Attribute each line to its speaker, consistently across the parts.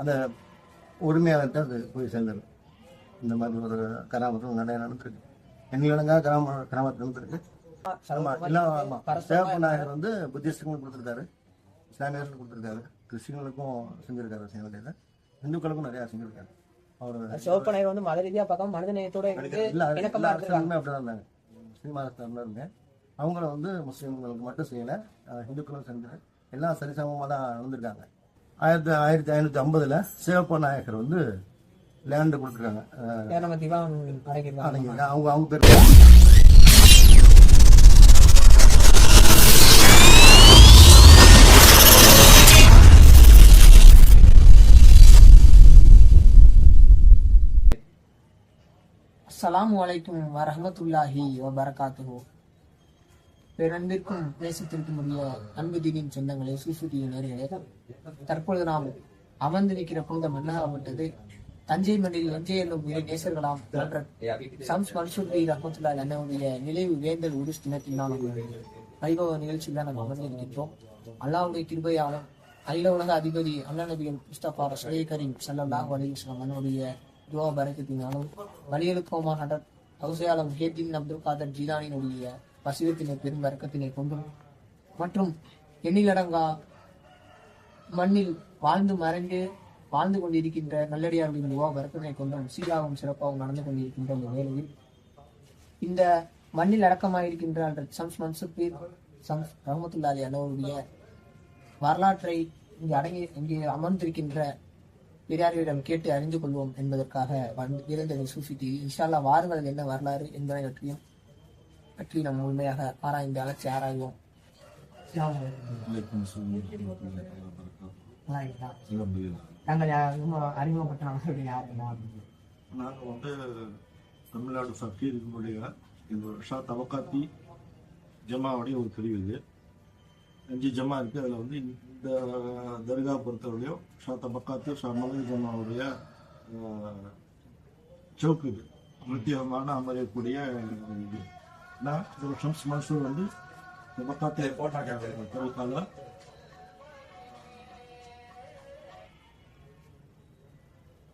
Speaker 1: அந்த உரிமையாளர்கிட்ட அது போய் சேர்ந்தது இந்த மாதிரி ஒரு கிராமத்தில் நிறைய நடந்திருக்கு. எண்ணிலடங்கா கிராம கிராமத்தில் நடந்திருக்கு. ஆமா எல்லாம் ஆமா. சேவப்ப நாயகர் வந்து புத்திஸ்டுக்கும் கொடுத்துருக்காரு. இஸ்லாமியர்களுக்கும் கொடுத்துருக்காரு. கிறிஸ்டின்களுக்கும் செஞ்சிருக்காரு செயல்களில் இந்துக்களுக்கும் நிறையா செஞ்சிருக்காரு. அவர்
Speaker 2: சிவப்பனை வந்து மத ரீதியா பார்க்காம மனித நேயத்தோட
Speaker 1: இல்ல எல்லா அரசாங்கமே அப்படிதான் இருந்தாங்க. முஸ்லீம் இருந்தாங்க அவங்கள வந்து முஸ்லீம்களுக்கு மட்டும் செய்யல. இந்துக்களும் செஞ்சு எல்லாம் சரிசமமாக தான் நடந்திருக்காங்க. ஆயிரத்தி ஆயிரத்தி ஐநூற்றி ஐம்பதுல சிவப்ப நாயக்கர் வந்து லேண்டு கொடுத்துருக்காங்க. அவங்க அவங்க பேர்
Speaker 2: அஸ்ஸலாமு அலைக்கும் வரஹமத்துல்லாஹி வபரகாத்துஹு பிறந்திற்கும் தேசத்திற்கும் உரிய அன்பு தீனின் சொந்தங்களே சுசுதியின் நேர்களே தற்பொழுது நாம் அமர்ந்து நிற்கிற புனித மன்னகப்பட்டது தஞ்சை மண்ணில் நஞ்சை என்னும் இறை நேசர்களாம் என்ற சம்ஸ் மன்சூர்பி ரஹமத்துல்லா என்னுடைய நினைவு வேந்தல் உருஸ் தினத்தினால் வைபவ நிகழ்ச்சியில் தான் நாம் அமர்ந்திருக்கின்றோம் அல்லாவுடைய கிருபையாலும் அகில உலக அதிபதி அண்ணா நபிகள் முஸ்தபா சுரே கரீம் ஸல்லல்லாஹு அலைஹி வஸல்லம் துவா பரக்கத்தினாலும் வலியெழுப்போமா ஹடர் ஹவுசையாளம் ஹேத்தின் அப்துல் காதர் ஜீலானினுடைய வசிவத்தினை பெரும் வர்க்கத்தினை கொண்டும் மற்றும் எண்ணிலடங்கா மண்ணில் வாழ்ந்து மறைந்து வாழ்ந்து கொண்டிருக்கின்ற நல்லடியார்களின் துவா வர்க்கத்தினை கொண்டும் சீராகவும் சிறப்பாகவும் நடந்து கொண்டிருக்கின்ற இந்த வேலையில் இந்த மண்ணில் அடக்கமாயிருக்கின்ற அந்த சம்ஸ் மன்சுபீர் சம்ஸ் ரஹமத்துல்லாலி அண்ணவருடைய வரலாற்றை இங்கே அடங்கி இங்கே அமர்ந்திருக்கின்ற பெரியார்களிடம் கேட்டு அறிந்து கொள்வோம் என்பதற்காக வந்து இருந்தது சூஃபி டிவி இன்ஷால்லா வாருங்கள் என்ன வரலாறு என்பதை பற்றியும் பற்றி நாம் முழுமையாக ஆராய்ந்து அலட்சி ஆராய்வோம். நாங்கள் அறிமுகப்பட்ட யாருன்னா
Speaker 3: நாங்கள் வந்து தமிழ்நாடு ஃபக்கீரினுடைய இந்த ஷா தவக்காத்தி ஜமாவுடைய ஒரு பிரிவு இது. அஞ்சு ஜமா இருக்குது அதில் வந்து இந்த தர்கா பொறுத்தவரையும் ஷா தபக்காத்தி ஷா மலர் ஜமாவுடைய அஹ், சவுக்கு இது. பிரத்யேகமான அமரக்கூடிய இது. நான் ஒரு ஷம்ஸ் மன்சூர் வந்து தபக்காத்தி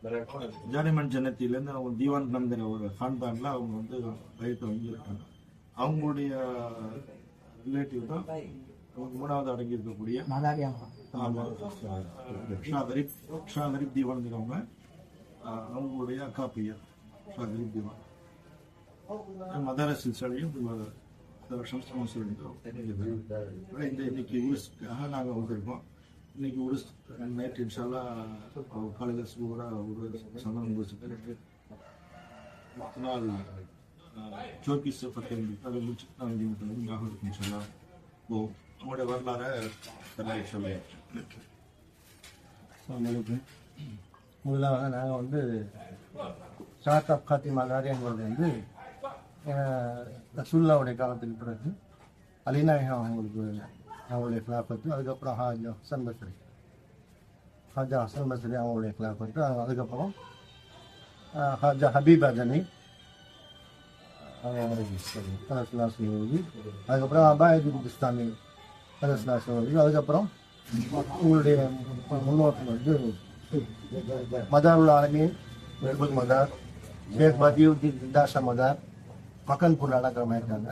Speaker 3: தரக்கால ஜானிமன் ஜனத்திலேருந்து அவங்க தீவான் நந்திர ஒரு ஹான்பான்ல அவங்க வந்து வயிற்று வாங்கியிருக்காங்க அவங்களுடைய ரிலேட்டிவ் தான் அவங்க மூணாவது அடங்கி இருக்கக்கூடிய
Speaker 2: மதாரியாமா
Speaker 3: ஆமா, ஷா கரீப் ஷா கரீப் தீவான்கிறவங்க ஆஹ், அவங்களுடைய அக்கா பையன் ஷா கரீப் தீவான் மதார சில்சிலையும் இந்த வருஷம் சமஸ்கிருதம் இந்த இன்னைக்கு உருஸ்க்காக நாங்கள் வந்திருக்கோம் இன்னைக்கு உருஸ் நைட் இன்ஷால்லா காலையில் சூடாக ஒரு சந்தனம் முடிச்சுட்டு அடுத்த நாள் சோக்கி சஃபத்தை அதை முடிச்சு நாங்கள் வந்து ஞாபகம் இன்ஷால்லா ஓ உங்களுடைய வரலாறை தரலை சொல்லுங்கள்
Speaker 1: அஸ்ஸலாமு முதலாவது நாங்கள் வந்து ஷாத் காத்தி மகாரியங்கிறது வந்து ரசுல்லாவுடைய காலத்துக்கு பிறகு அலிநாயகம் அவங்களுக்கு அவங்களுடைய கிளாப்பத்து அதுக்கப்புறம் ஹாஜா ஹசன் பஸ்ரி ஹாஜா ஹசன் பஸ்ரி அவங்களுடைய கிளாப்பத்து அதுக்கப்புறம் ஹாஜா ஹபீப் அஜனி அதுக்கப்புறம் அபாயது புஸ்தானி கலசுல்லா சொல்லுவது அதுக்கப்புறம் உங்களுடைய முன்னோட்டம் வந்து மதாருல் ஆலமீன் மெர்புல் மதார் ஷேக் பதியுத்தீன் தாஷா மதார் மக்கன்பூர் அடக்கமாக இருக்காங்க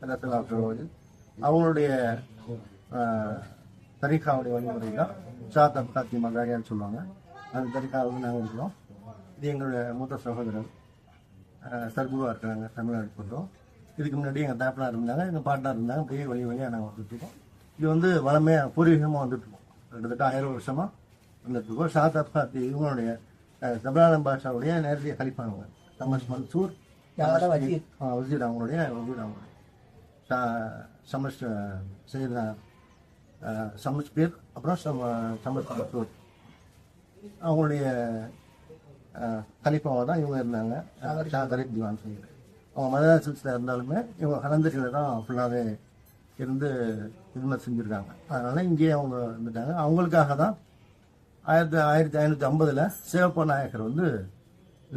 Speaker 1: கலசுல்லா சொல்லுவது அவங்களுடைய தரிகாவுடைய வழிமுறை தான். ஷாத் அப்காத்தி மதாரியான்னு சொல்லுவாங்க. அந்த தரிகாவில் நாங்கள் இருக்கிறோம். இது எங்களுடைய மூத்த சகோதரர். சர்க்குருவாக இருக்கிறாங்க தமிழ்நாடு போட்டோம் இதுக்கு முன்னாடி எங்கள் தாப்பனாக இருந்தாங்க எங்கள் பாட்டனார் இருந்தாங்க. பெரிய வழி வழியாக நாங்கள் வந்துட்டுருக்கோம் இது வந்து வளமையாக பூர்வீகமாக வந்துட்டுருக்கோம் கிட்டத்தட்ட ஆயிரம் வருஷமாக வந்துட்டுருக்கோம் ஷாத் அப்காத்தி இவங்களுடைய தமிழ்நாடு பாஷாவுடைய நேரடியாக கழிப்பாங்க. தமஸ் மன்சூர்
Speaker 2: யாரோட வஜீர்
Speaker 1: ஆ, வசீர் அவங்களுடைய அவங்களுடைய சமஸ் செய்த சமஸ் பேர் அப்புறம் சம சமஸ் மன்சூர் அவங்களுடைய கலிப்பாவாக தான் இவங்க இருந்தாங்க ஷா கரீப் திவான் சொல்லி அவங்க மதராசில் இருந்தாலுமே இவங்க ஹலந்தரியில் தான் ஃபுல்லாகவே இருந்து இதுமாதிரி செஞ்சுருக்காங்க அதனால் இங்கேயே அவங்க இருந்துட்டாங்க அவங்களுக்காக தான் ஆயிரத்தி ஆயிரத்தி ஐநூற்றி ஐம்பதில் சிவப்ப நாயக்கர் வந்து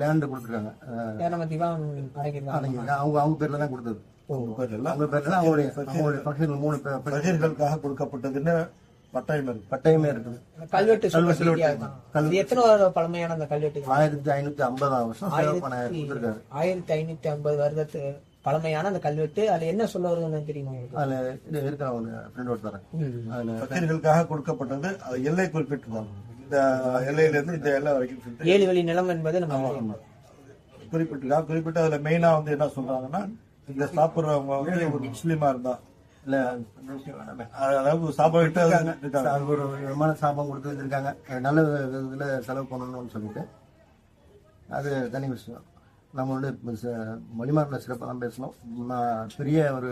Speaker 1: லேண்டு கொடுத்துருக்காங்க.
Speaker 2: நம்ம திவான் அடங்கியிருக்காங்க
Speaker 1: அவங்க அவங்க பேரில் தான் கொடுத்தது. அவங்க பேரில் அவங்களுடைய அவங்களுடைய பக்கத்தில் மூணு பேர்
Speaker 3: பகிர்களுக்காக கொடுக்கப்பட்டதுன்னு பட்டாயம் இருக்கு.
Speaker 1: பட்டயமே இருக்குது.
Speaker 2: கல்வெட்டு
Speaker 1: கல்வெட்டு
Speaker 2: எத்தனை பழமையான அந்த கல்வெட்டு?
Speaker 1: ஆயிரத்தி ஐநூத்தி ஐம்பதாம் வருஷம்
Speaker 2: ஆயிரத்தி ஐநூத்தி ஐம்பது வருடத்து பழமையான அந்த கல்வெட்டு அதுல என்ன சொல்ல வருதுன்னு தெரியுமா
Speaker 1: அதுல இது இருக்க அவங்க பிரிண்ட் அவுட் தரேன். அதுல
Speaker 3: கொடுக்கப்பட்டது அது எல்லை குறிப்பிட்டிருந்தாங்க இந்த எல்லையில இருந்து இந்த எல்லை வரைக்கும் சொல்லிட்டு
Speaker 2: ஏழு வழி நிலம் என்பது நம்ம
Speaker 3: குறிப்பிட்டிருக்காங்க குறிப்பிட்டு அதுல மெயினா வந்து என்ன சொல்றாங்கன்னா இந்த சாப்பிடுறவங்க வந்து ஒரு முஸ்லீமா இருந்தா
Speaker 1: இல்ல.
Speaker 3: அதாவது இருக்காங்க.
Speaker 1: அது ஒரு விதமான சாபம் கொடுத்து வச்சிருக்காங்க. நல்ல இதுல செலவு பண்ணணும்னு சொல்லிட்டு அது தனி விஷயம். நம்மளுடைய மொழிமாரில் சிறப்பாக பேசணும். நான் பெரிய ஒரு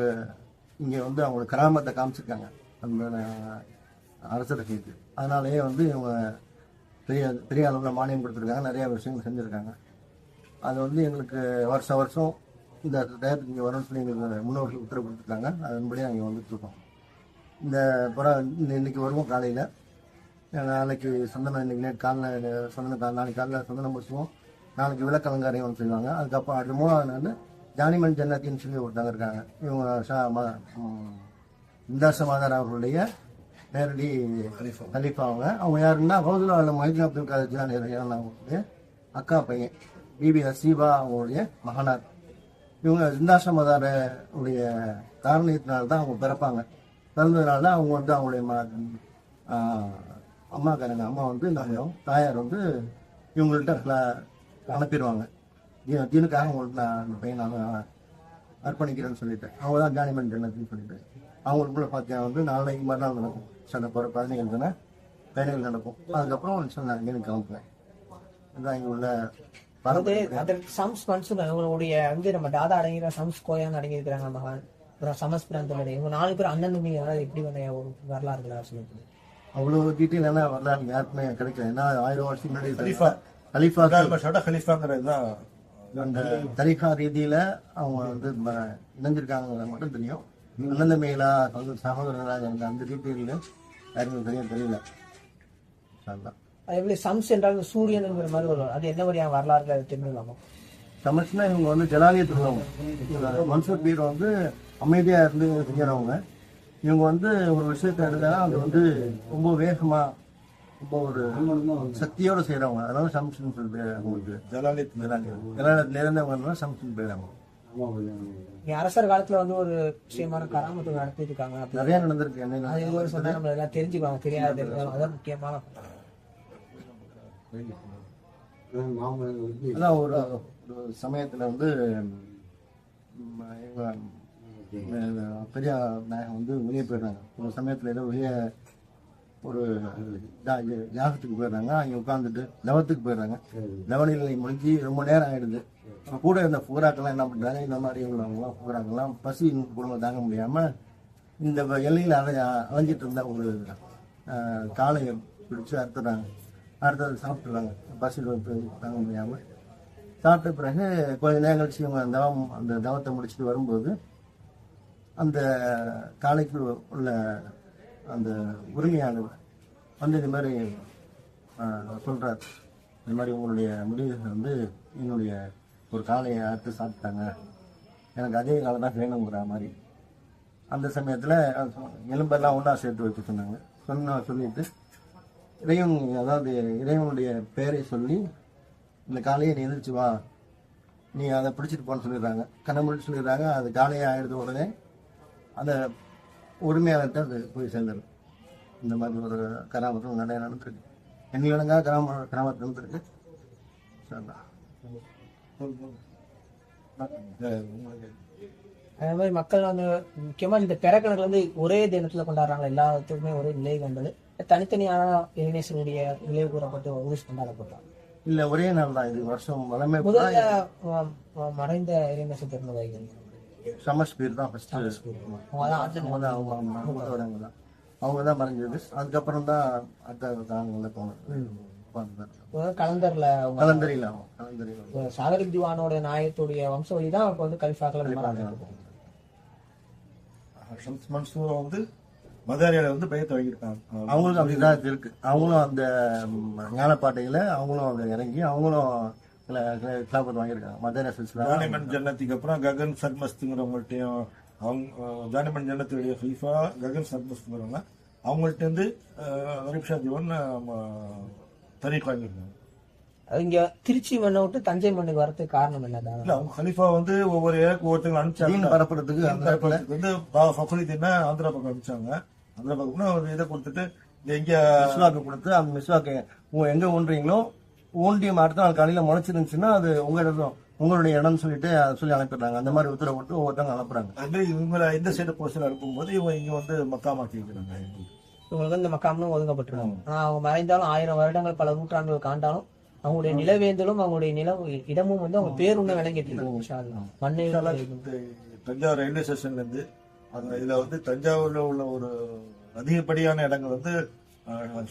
Speaker 1: இங்கே வந்து அவங்களுக்கு கிராமத்தை காமிச்சிருக்காங்க. அந்த அஹ், அரசர்களுக்கு அதனாலேயே வந்து இவங்க பெரிய பெரிய அளவில் மானியம் கொடுத்துருக்காங்க. நிறைய விஷயங்கள் செஞ்சுருக்காங்க. அது வந்து எங்களுக்கு வருஷம் வருஷம் இந்த டயத்துக்கு இங்கே வரணும்னு சொல்லி எங்களுக்கு முன்னோர்கள் உத்தரவு கொடுத்துருக்காங்க. அதன்படி நாங்கள் வந்துட்டுருக்கோம். இந்த புறம் இன்னைக்கு வருவோம் காலையில். நாளைக்கு சந்தனம் இன்னைக்கு நேற்று காலைல சந்தனம் கால் நாளைக்கு காலையில் சந்தனம் முடிச்சுவோம் நாளைக்கு விளக்கலங்காரையும் வந்து செய்வாங்க அதுக்கப்புறம் அடுத்த மூணாவது நாள் ஜானிமன் ஜன்னத்தின்னு சொல்லி ஒருத்தவங்க இருக்காங்க. இவங்க ஷா ம இந்தாச மாதார் அவர்களுடைய நேரடி கலீஃபா அவங்க அவங்க யாருன்னா ஹவுதுல்லா அல்ல மைதீன் அப்துல் காதர் ஜிலானி அவங்களுடைய அக்கா பையன் பிபி ஹசீபா அவங்களுடைய மகனார். இவங்க இந்தாச மதார உடைய காரணத்தினால தான் அவங்க பிறப்பாங்க. பிறந்ததுனால தான் அவங்க வந்து அவங்களுடைய அம்மாக்காரங்க. அம்மா வந்து இந்த தாயார் வந்து இவங்கள்ட்ட கிளா- அனுப்பிடுவாங்க. தீனுக்காக உங்களுக்கு நான் அந்த பையன் நான் அர்ப்பணிக்கிறேன்னு சொல்லிட்டு. அவங்க தான் ஜானிமன் ஜன்னத்துன்னு சொல்லிட்டு. அவங்களுக்குள்ள பார்த்தீங்கன்னா வந்து நாளைக்கு மறுநாள் நடக்கும். சில போகிற பதினைகள் தானே? வேலைகள் நடக்கும் அதுக்கப்புறம் சொன்னாங்க எனக்கு கிளம்புவேன் இதுதான் இங்கே உள்ள பரம்பரை
Speaker 2: அதற்கு சம்ஸ் மன்சூர் இவங்களுடைய வந்து நம்ம தாதா அடங்கிற சம்ஸ் கோயான் அடங்கியிருக்கிறாங்க மகான். அப்புறம் சமஸ் பிராந்தனுடைய இவங்க நாலு பேர் அண்ணன் தம்பி யாராவது எப்படி வந்த வரலாறுகளா சொல்லுங்க.
Speaker 1: அவ்வளோ டீட்டெயில் எல்லாம் வரலாறு யாருக்குமே கிடைக்கல. ஏன்னா ஆயிரம் வருஷம் முன்னாடி
Speaker 3: கலீஃபா.
Speaker 1: கலீஃபா
Speaker 3: ஷட ஹலீஃபாங்கிறது தான்
Speaker 1: அந்த தரிகா ரீதியில அவங்க வந்து இணைஞ்சிருக்காங்க மட்டும் தெரியும். அண்ணந்த மேலா வந்து சகோதரர்களாக இருந்த அந்த டீட்டெயில் யாருக்கும் தெரியும் தெரியல. அதுதான்
Speaker 2: அது எப்படி சம்ஸ் என்றால் சூரியனுங்கிற மாதிரி ஒரு அது என்ன வழியான வரலாறுகள் அது தெரிஞ்சுக்கலாமா
Speaker 1: சமஸ்னா இவங்க வந்து ஜலாலியத்து உள்ளவங்க. மன்சூர் பீர் வந்து அமைதியா இருந்து செய்யறவங்க இவங்க வந்து ஒரு விஷயத்தை எடுத்தா அது வந்து ரொம்ப வேகமா ரொம்ப ஒரு சக்தியோட செய்யறவங்க அதனால சம்ஸ்னு சொல்லி பேர் அவங்களுக்கு
Speaker 3: ஜலாலித்
Speaker 1: ஜலாலியத்தில் இருந்தவங்க சம்ஸ்னு பேர் அவங்க
Speaker 2: அரசர் காலத்துல வந்து ஒரு விஷயமான கராமத்து நடத்திட்டு இருக்காங்க
Speaker 1: நிறைய நடந்திருக்கு. என்ன
Speaker 2: அது இது ஒரு சொன்னா நம்ம எல்லாம் தெரிஞ்சுக்கலாம் தெரியாது அதான் முக்கியமான
Speaker 1: அதான் ஒரு ஒரு சமயத்துல வந்து பெரிய நாயகம் வந்து வெளியே போயிடுறாங்க. ஒரு சமயத்துல ஏதோ வெளியே ஒரு யாகத்துக்கு போயிடுறாங்க. அங்கே உட்காந்துட்டு லவத்துக்கு போயிடுறாங்க. லவனிலை முடிஞ்சு ரொம்ப நேரம் ஆயிடுது. கூட இருந்த புகராக்கெல்லாம் என்ன பண்ணுறாங்க இந்த மாதிரி உள்ளவங்களாம் புகராக்கெல்லாம் பசி குடும்பம் தாங்க முடியாமல் இந்த வ- எல்லையில் அலை அலைஞ்சிட்டு இருந்தால் ஒரு காளையை பிடிச்சி அறுத்துறாங்க அடுத்தது சாப்பிட்டுறாங்க பசி தாங்க முடியாமல் சாப்பிட்ட பிறகு கொஞ்ச நேரம் கழிச்சு இவங்க தவம் அந்த தவத்தை முடிச்சுட்டு வரும்போது அந்த காளைக்கு உள்ள அந்த உரிமையாளர் வந்து இந்த மாதிரி சொல்கிறார் இந்த மாதிரி உங்களுடைய முடிவுகள் வந்து என்னுடைய ஒரு காளையை அறுத்து சாப்பிட்டாங்க. எனக்கு அதே காலை தான் வேணுங்கிற மாதிரி. அந்த சமயத்தில் எலும்பெல்லாம் ஒன்றா சேர்த்து வைக்க சொன்னாங்க. சொன்ன சொல்லிட்டு இறைவன் அதாவது இறைவனுடைய பெயரை சொல்லி இந்த காளையை நீ எந்திரிச்சு வா. நீ அதை பிடிச்சிட்டு போன்னு சொல்லிடுறாங்க. கண்ணை முடிச்சு சொல்லிடுறாங்க. அது காளையை ஆயிடுது உடனே அந்த உரிமையாளர்கிட்ட அது போய் சேர்ந்துடும் இந்த மாதிரி ஒரு கராமத்தும் நிறைய நடந்திருக்கு. எண்ணிலடங்கா கிராம கிராமத்தில் நடந்திருக்கு. சரிதான்.
Speaker 2: அதே மாதிரி மக்கள் வந்து முக்கியமா இந்த பிறக்கணக்கு வந்து ஒரே தினத்துல கொண்டாடுறாங்க எல்லாத்துக்குமே ஒரே நிலை கொண்டது தனித்தனியான இளைஞர்களுடைய நினைவு கூறப்பட்டு ஊஸ் கொண்டாடப்படுறாங்க
Speaker 1: இல்ல ஒரே நாள் தான் இது. வருஷம் வளமே
Speaker 2: முதல்ல மறைந்த இளைஞர் திருநங்கைகள்
Speaker 1: சமஸ்பீர் தான் ஃபர்ஸ்ட்
Speaker 2: அவங்க தான்
Speaker 1: மறைஞ்சது. அதுக்கப்புறம் தான் அடுத்த தாங்கல போனது.
Speaker 2: கலந்தர்ல
Speaker 1: கலந்தரியில்
Speaker 2: சாகரிப் திவானோட நாயத்துடைய வம்ச வழி தான் இப்போ வந்து கலிஃபாக்கள்
Speaker 3: ஷம்ஸ் மன்சூர் வந்து மதாரியால வந்து பெயர் துவங்கியிருக்காங்க
Speaker 1: அவங்களுக்கும் அப்படிதான் இருக்கு. அவங்களும் அந்த ஞானப்பாட்டையில அவங்களும் அங்க இறங்கி அவங்களும் கிளாபத் வாங்கியிருக்காங்க. மதன சில்சிலா.
Speaker 3: ஜானிமன் ஜன்னத்துக்கு அப்புறம் ககன் சர்மஸ்துங்கிறவங்கள்ட்டையும் அவங்க ஜானிமன் ஜன்னத்துடைய ஹலீஃபா ககன் சர்மஸ்துங்கிறவங்க அவங்கள்ட்ட இருந்து கரீப்ஷா திவான் தனி இருக்காங்க
Speaker 2: இங்க திருச்சி மண்ணை விட்டு தஞ்சை மண்ணுக்கு வரதுக்கு காரணம் என்னதான்?
Speaker 3: இல்ல அவங்க ஹலிஃபா வந்து ஒவ்வொரு ஏரியாவுக்கு ஒவ்வொருத்தங்க
Speaker 1: தீன்
Speaker 3: அனுப்பிச்சாங்க
Speaker 1: பரப்புறதுக்கு அந்த
Speaker 3: வந்து பா- ஃபக்ருதீன் ஆந்திரா பக்கம் அனுப்பிச்சாங்க. ஆந்திரா பக்கம்னா ஒரு இதை கொடுத்துட்டு இங்க இங்க
Speaker 1: மிஸ்வாக்கு கொடுத்து அந்த மிஸ்வாக்கு எங்க ஊன்றீங்களோ ஊண்டிய அடுத்த நாள் காலையில முளைச்சிருந்துச்சுன்னா அது உங்க இடம் உங்களுடைய இடம்னு சொல்லிட்டு அதை சொல்லி அனுப்பிடுறாங்க. அந்த மாதிரி உத்தரவு போட்டு ஒவ்வொருத்தவங்க அனுப்புறாங்க.
Speaker 3: வந்து இவங்கள இந்த சைடு போஸ்டர் அனுப்பும்போது இவங்க இங்க வந்து மக்காமாக்கி வைக்கிறாங்க.
Speaker 2: இவங்களுக்கு இந்த மக்காம்னு ஒதுக்கப்பட்டிருக்காங்க ஆனா அவங்க மறைந்தாலும் ஆயிரம் வருடங்கள் பல நூற்றாண்டுகள் காண்டாலும் அவங்களுடைய நிலவேந்தலும் அவங்களுடைய நில இடமும் வந்து அவங்க பேர் ஒண்ணு விளங்கிட்டு இருக்கு. மண்ணை
Speaker 3: தஞ்சாவூர் ரயில்வே ஸ்டேஷன்ல இருந்து அந்த இதுல வந்து தஞ்சாவூர்ல உள்ள ஒரு அதிகப்படியான இடங்கள் வந்து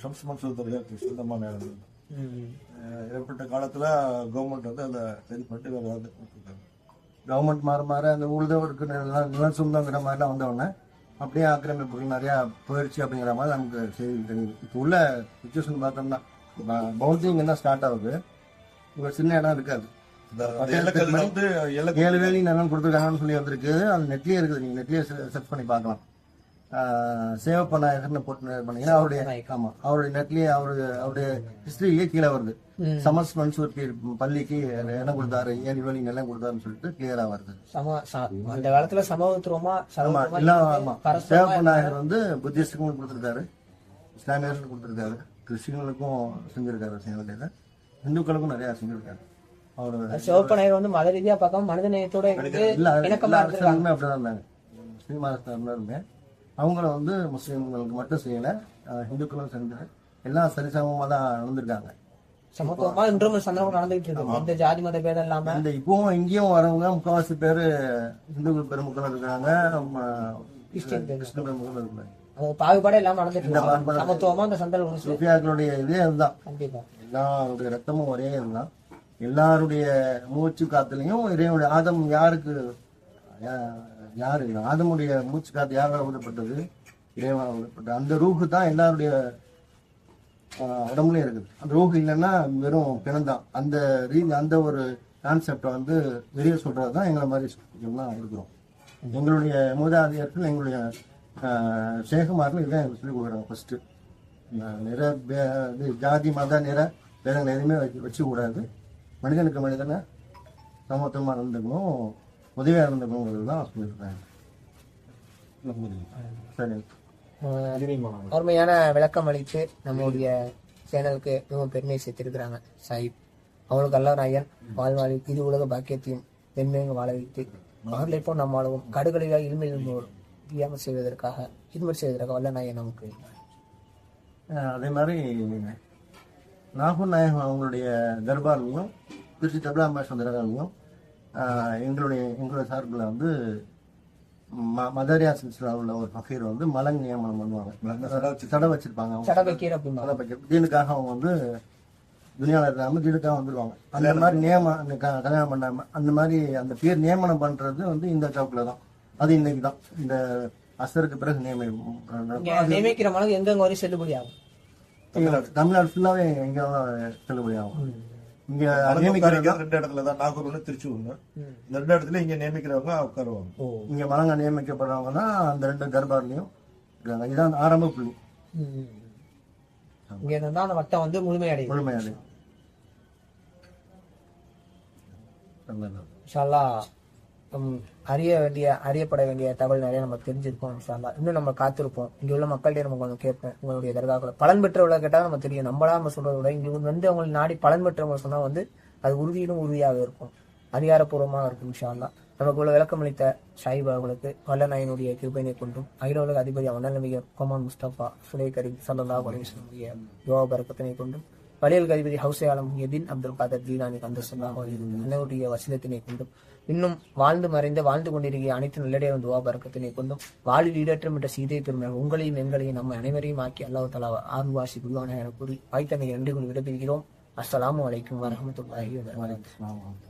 Speaker 3: ஷம்ஸ் மன்சூர் தர்காவுக்கு சொந்தமான இடங்கள். ஏற்பட்ட காலத்துல கவர்மெண்ட் வந்து அதை சரி பண்ணிட்டு வேற கொடுத்துருக்காங்க.
Speaker 1: கவர்மெண்ட் மாற மாற அந்த உழுதவருக்கு நில நிலம் சொந்தங்கிற மாதிரிலாம் வந்தவொடனே அப்படியே ஆக்கிரமிப்புகள் நிறைய போயிடுச்சு அப்படிங்கிற மாதிரி நமக்கு செய்தி தெரியுது. இப்போ உள்ள சுச்சுவேஷன் பார்த்தோம்னா பவுன்சிங் என்ன ஸ்டார்ட் ஆகுது. இங்க சின்ன இடம் இருக்காது. ஏழு வேலி நிலம் கொடுத்துருக்காங்கன்னு சொல்லி வந்திருக்கு. அது நெட்லயே இருக்குது. நீங்க நெட்லயே சர்ச் பண்ணி பார்க்கலாம். சேவப்ப நாயகர்னு போட்டு பண்ணீங்கன்னா அவருடைய ஆமா அவருடைய நெட்லயே அவரு அவருடைய ஹிஸ்டரியிலே கீழே வருது. சமஸ் மன்சூர் பீர் பள்ளிக்கு இடம் கொடுத்தாரு ஏழு வேலி நிலம் கொடுத்தாருன்னு சொல்லிட்டு கிளியரா வருது.
Speaker 2: அந்த காலத்துல சமத்துவமா
Speaker 1: ஆமா
Speaker 2: சமத்துவமா
Speaker 1: எல்லாம் ஆமா.
Speaker 2: பரஸ்பரமா
Speaker 1: சேவப்ப நாயகர் வந்து புத்திஸ்டுக்கும் கொடுத்துருக்காரு. இஸ்லாமியர்களுக்கும் கொடுத்துருக்காரு. கிறிஸ்டின்களுக்கும் செஞ்சிருக்காரு விஷயங்கள் இந்துக்களுக்கும் நிறைய செஞ்சிருக்காரு. அவரு
Speaker 2: சிவப்பனையர் வந்து மத ரீதியா பார்க்காம மனித நேயத்தோட
Speaker 1: இல்ல அப்படிதான் இருந்தாங்க. முஸ்லீம் அரசாங்கமே அவங்கள வந்து முஸ்லீம்களுக்கு மட்டும் செய்யல ஹிந்துக்களும் செஞ்சு எல்லாம் சரிசமமா தான் நடந்திருக்காங்க.
Speaker 2: சமத்துவமா இன்றும் சந்தர்ப்பம் நடந்துகிட்டு இருக்கு. எந்த ஜாதி மத பேதம் இல்லாம.
Speaker 1: இந்த இப்பவும் இங்கேயும் வரவங்க முக்கால்வாசி பேரு இந்துக்கள் பெருமக்கள் இருக்காங்க.
Speaker 2: கிறிஸ்டின் பேர்.
Speaker 1: கிறிஸ்டின் பெருமக்கள் இருக்காங்க.
Speaker 2: அது பாகுபாடே இல்லாம நடந்துட்டு
Speaker 1: இந்த
Speaker 2: சமத்துவமா அந்த சந்தல்
Speaker 1: சுஃபியாக்களுடைய இதே அதுதான்
Speaker 2: கண்டிப்பா.
Speaker 1: எல்லாருடைய ரத்தமும் ஒரே இதுதான். எல்லாருடைய மூச்சு காத்துலயும் இறைவனுடைய ஆதம் யாருக்கு யாரு? ஆதமுடைய மூச்சு காத்து யாரால் ஊதப்பட்டது? இறைவனால் ஊதப்பட்டது. அந்த ரூஹு தான் எல்லாருடைய உடம்புலையும் இருக்குது. அந்த ரூஹு இல்லைன்னா வெறும் பிணந்தான் அந்த ரீ அந்த ஒரு கான்செப்டை வந்து வெளியே சொல்றது தான் எங்களை மாதிரி எல்லாம் இருக்கிறோம். எங்களுடைய மூதாதையர்கள் எங்களுடைய ஆஹ், சேகுமார்கள் இதான் எங்களுக்கு சொல்லிக் கொடுக்குறாங்க ஃபர்ஸ்ட் நிற இது ஜாதி மத நிற பேதங்களை எதுவுமே வச்சு வச்சுக்கூடாது மனிதனுக்கு மனிதனை சமத்துவமாக இருந்துக்கணும் உதவியாக இருந்துக்கணுங்கிறது தான் சொல்லியிருக்காங்க சரி.
Speaker 2: அருமையான விளக்கம் அளித்து நம்முடைய சேனலுக்கு மிகவும் பெருமை சேர்த்திருக்கிறாங்க. சாஹிப். அவங்களுக்கு அல்ல ஐயன் வாழ்வாழி இது உலக பாக்கியத்தையும் பெண்மையும் வாழ வைத்து அவர்களை போல் நம்ம வாழவும் கடுகளிலாக இல்மையில் வியாமல் செய்வதற்காக ஹிட்மட் செய்வதற்காக வல்ல நாயன் நமக்கு
Speaker 1: அதே மாதிரி நாகூர் நாயகம் அவங்களுடைய தர்பார்லையும் திருச்சி தபலா அம்பாஷன் தர்காலையும் எங்களுடைய எங்களுடைய சார்பில் வந்து ம மதரியா சில்சிலா உள்ள ஒரு ஃபகீர் வந்து மலங் நியமனம் பண்ணுவாங்க. தடை வச்சிருப்பாங்க அவங்க. தடை வைக்க தீனுக்காக அவங்க வந்து துணியாவில் இருக்காம தீனுக்காக வந்துருவாங்க. அந்த மாதிரி நியம க- கல்யாணம் பண்ணாம அந்த மாதிரி அந்த பேர் நியமனம் பண்றது வந்து இந்த சவுக்கில் தான். அது இன்னைக்கு தான். இந்த அசருக்கு பிறகு நியமனம்
Speaker 2: இங்க நியமிக்கிற மனது எங்கெங்க வரை செல்லுபடி ஆகும்
Speaker 1: தமிழ்நாடு தமிழ்நாடு ஃபுல்லாவே எங்க செல்லுபடி ஆகும் இங்க
Speaker 3: நியமிக்கிறாங்க ரெண்டு இடத்துல தான் நாகூர் ஒன்று திருச்சி ஒன்று. இந்த ரெண்டு இடத்துல இங்க நியமிக்கிறவங்க உட்காருவாங்க.
Speaker 2: ஓ.
Speaker 1: இங்க மலங்க நியமிக்கப்படுறவங்க தான் அந்த ரெண்டு தர்பார்லயும் இருக்காங்க. இதான் ஆரம்ப புள்ளி.
Speaker 2: இங்க இருந்தா அந்த வட்டம் வந்து முழுமையடையும்.
Speaker 1: முழுமையாது
Speaker 2: இன்ஷால்லா அறிய வேண்டிய அறியப்பட வேண்டிய தகவல் நிறைய நம்ம தெரிஞ்சிருக்கோம் இன்ஷால்லா இன்னும் நம்ம காத்திருப்போம். இங்க உள்ள மக்கள்கிட்ட நம்ம கொஞ்சம் கேட்போம் உங்களுடைய தர்காக்களை. பலன் பெற்றவர்களை கேட்டா நம்ம தெரியும். நம்மளா நம்ம சொல்றதை விட இங்க வந்து அவங்களை நாடி பலன் பெற்றவங்க சொன்னா வந்து அது உறுதியிலும் உறுதியாக இருக்கும். அதிகாரப்பூர்வமாக இருக்கும் இன்ஷால்லா நமக்கு உள்ள விளக்கம் அளித்த ஷாயிப் அவர்களுக்கு வல்ல நாயனுடைய கிருபையினை கொண்டும் அகில உலக அதிபதி அவனமிகர் கொமான் முஸ்தபா சுலை கரீம் சல்லா அலிஸ்லமுடைய யோகா பரக்கத்தினை கொண்டும் வலியல் அதிபதி ஹவுசே ஆலம் எதின் அப்துல் காதர் ஜீனானி கந்த இருந்தது அன்னையுடைய வசனத்தினை கொண்டும் இன்னும் வாழ்ந்து மறைந்து வாழ்ந்து கொண்டிருக்கிற அனைத்து நல்லடைய துவா பறக்கத்தினை கொண்டும் வாழ்வில் ஈடற்றம் என்ற சீதை பெருமை உங்களையும் எங்களையும் நம்ம அனைவரையும் ஆக்கி அல்லாஹ் தலா ஆர்வாசி குருவான என கூறி வாய்த்தமை நன்றி கொண்டு விடைபெறுகிறோம் அஸ்லாம் அலைக்கும் வரஹமத்துல்லாஹி வபரகாத்துஹு.